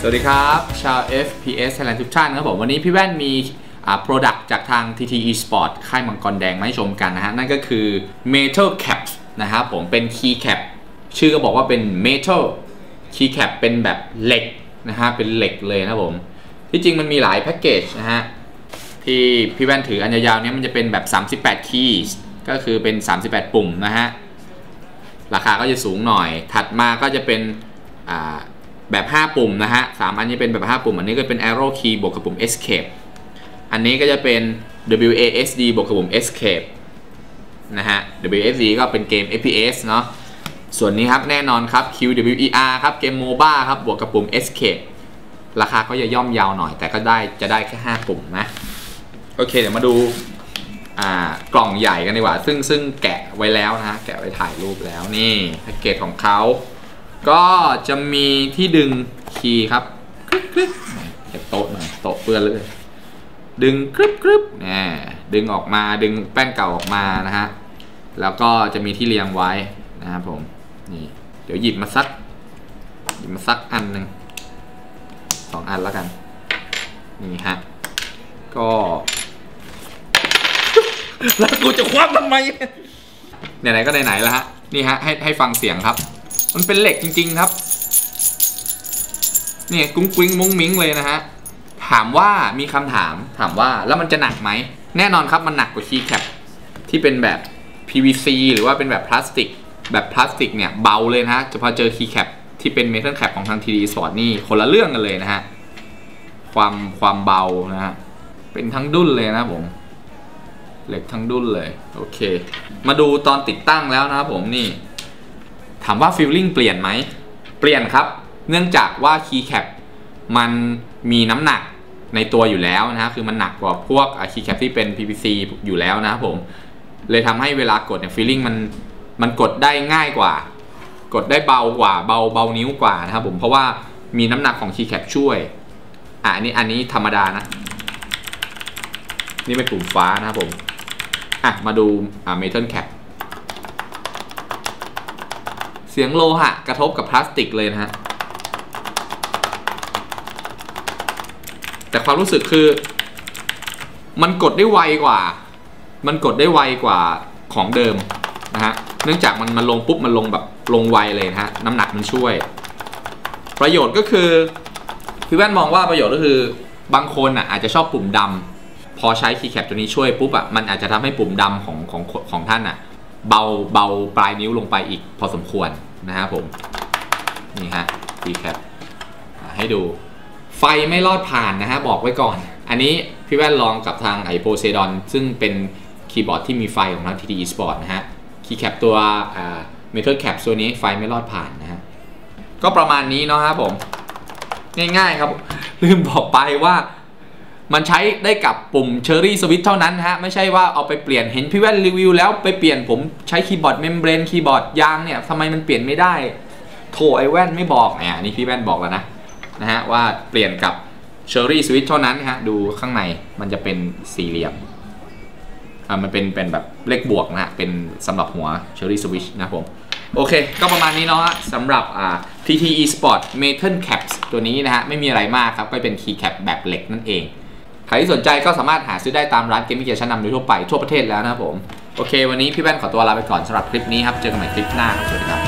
สวัสดีครับ ชาว FPS Thailand ทุกท่านครับผม วันนี้พี่แว่นมีอ่า product จากทาง TTE Sport ค่ายมังกรแดงมาให้ชมกันนะฮะ นั่นก็คือ Metal Caps นะครับผมเป็น Key Cap ชื่อก็บอกว่าเป็น Metal Key Cap เป็นแบบเหล็กนะฮะ เป็นเหล็กเลยนะครับผม ที่จริงมันมีหลายแพ็กเกจนะฮะ ที่พี่แว่นถืออันยาวๆนี้มันจะเป็นแบบ 38 keys ก็คือเป็น 38 ปุ่มนะฮะ ราคาก็จะสูงหน่อย ถัดมาก็จะเป็นอ่า แบบ 5 ปุ่มนะฮะสามอันนี้เป็นแบบ 5 ปุ่ม อันนี้ก็เป็น arrow key บวกกับปุ่ม escape อันนี้ก็จะเป็น WASD บวกกับปุ่ม escape นะฮะ WASD ก็เป็นเกม FPS เนาะส่วนนี้ครับแน่นอนครับ QWER ครับเกม MOBA ครับบวกกับปุ่ม escape ราคาก็จะย่อมยาวหน่อย แต่ก็ได้จะได้แค่ 5 ปุ่มนะ โอเค เดี๋ยวมาดูกล่องใหญ่กันดีกว่า ซึ่งซึ่งแกะไว้แล้วนะฮะแกะไว้ถ่ายรูปแล้วนี่แพ็กเกจของเขา ก็จะมีที่ดึงคีย์ครับกรึ๊บกรึ๊บเก็บโต๊ะหน่อยโต๊ะเปื้อนเลย ดึงกรึบกรึบนี่ดึงออกมาดึงแป้นเก่าออกมานะฮะแล้วก็จะมีที่เรียงไว้นะครับผมนี่เดี๋ยวหยิบมาสักหยิบมาสักอันหนึ่งสองอันแล้วกันนี่ฮะก็แล้วกูจะคว้าทำไมไหนๆก็ไหนๆแล้วฮะนี่ฮะให้ให้ฟังเสียงครับ มันเป็นเหล็กจริง ๆครับเนี่ยกุ้งกิ้งมุ้งมิ้งเลยนะฮะถามว่ามีคำถามถามว่าแล้วมันจะหนักไหม แน่นอนครับมันหนักกว่าคีย์แคปที่เป็นแบบ PVC หรือว่าเป็นแบบพลาสติก แบบพลาสติกเนี่ยเบาเลยนะฮะจะพอเจอคีย์แคปที่เป็นเมทัลแคปของทาง TD Sport นี่คนละเรื่องกันเลยนะฮะ ความความเบานะฮะ เป็นทั้งดุ้นเลยนะผม เหล็กทั้งดุ้นเลย โอเค มาดูตอนติดตั้งแล้วนะครับผมนี่ ถามว่าฟิลลิ่งเปลี่ยนไหม เปลี่ยนครับ เนื่องจากว่าคีย์แคปมันมีน้ำหนักในตัวอยู่แล้วนะฮะ คือมันหนักกว่าพวกคีย์แคปที่เป็น PVC อยู่แล้วนะครับผม เลยทำให้เวลากดเนี่ยฟีลลิ่งมันมันกดได้ง่ายกว่า กดได้เบากว่าเบาเบานิ้วกว่านะครับผม เพราะว่ามีน้ำหนักของคีย์แคปช่วย อะอันนี้อันนี้ธรรมดานะ นี่เป็นปุ่มฟ้านะครับผม อะมาดูอ่าเม สียงโลหะกระทบกับพลาสติกเลยนะฮะ แต่ความรู้สึกคือ มันกดได้ไวกว่า มันกดได้ไวกว่าของเดิมนะฮะ เนื่องจากมันมันลงปุ๊บมันลงแบบลงไวเลยนะฮะ น้ำหนักมันช่วย ประโยชน์ก็คือพี่แว่นมองว่าประโยชน์ก็คือบางคนอะอาจจะชอบปุ่มดำพอใช้คีย์แคปตัวนี้ช่วยปุ๊บอะมันอาจจะทำให้ปุ่มดำของของของท่านอะเบาเบาปลายนิ้วลงไปอีกพอสมควร นะครับผมนี่ฮะคีย์แคปให้ดูไฟไม่รอดผ่านนะฮะบอกไว้ก่อน อันนี้พี่แว่นลองกับทางไอโพเซดอนซึ่งเป็นคีย์บอร์ดที่มีไฟของทาง TTE Sport นะฮะคีย์แคปตัวเมทัลแคปตัวนี้ไฟไม่รอดผ่านนะฮะก็ประมาณนี้เนาะครับผม ง่ายๆครับ ลืมบอกไปว่า มันใช้ได้กับปุ่ม Cherry Switch เท่านั้นฮะ ไม่ใช่ว่าเอาไปเปลี่ยนเห็นพี่แว่นรีวิวแล้วไปเปลี่ยนผมใช้คีย์บอร์ดเมมเบรนคีย์บอร์ดยางเนี่ยทำไมมันเปลี่ยนไม่ได้ โถไอแว่นไม่บอกเนี่ยนนี้พี่แว่นบอกแล้วนะนะฮะว่าเปลี่ยนกับ Cherry Switch เท่านั้นฮะดูข้างในมันจะเป็นสี่เหลี่ยมอ่ามันเป็นเป็นแบบเลขบวกนะเป็นสำหรับหัว Cherry Switch นะผมโอเค ก็ประมาณนี้เนาะสำหรับอ่า TTE Sport Metal Caps ตัวนี้นะฮะ ไม่มีอะไรมากครับ ก็เป็น Key Cap แบบเหล็กนั่นเอง ใครที่สนใจก็สามารถหาซื้อได้ตามร้านเกมมิ่งเกียร์ชั้นนำโดยทั่วไปทั่วประเทศแล้วนะครับผม โอเค วันนี้พี่แว่นขอตัวลาไปก่อนสำหรับคลิปนี้ครับ เจอกันใหม่คลิปหน้าครับ สวัสดีครับ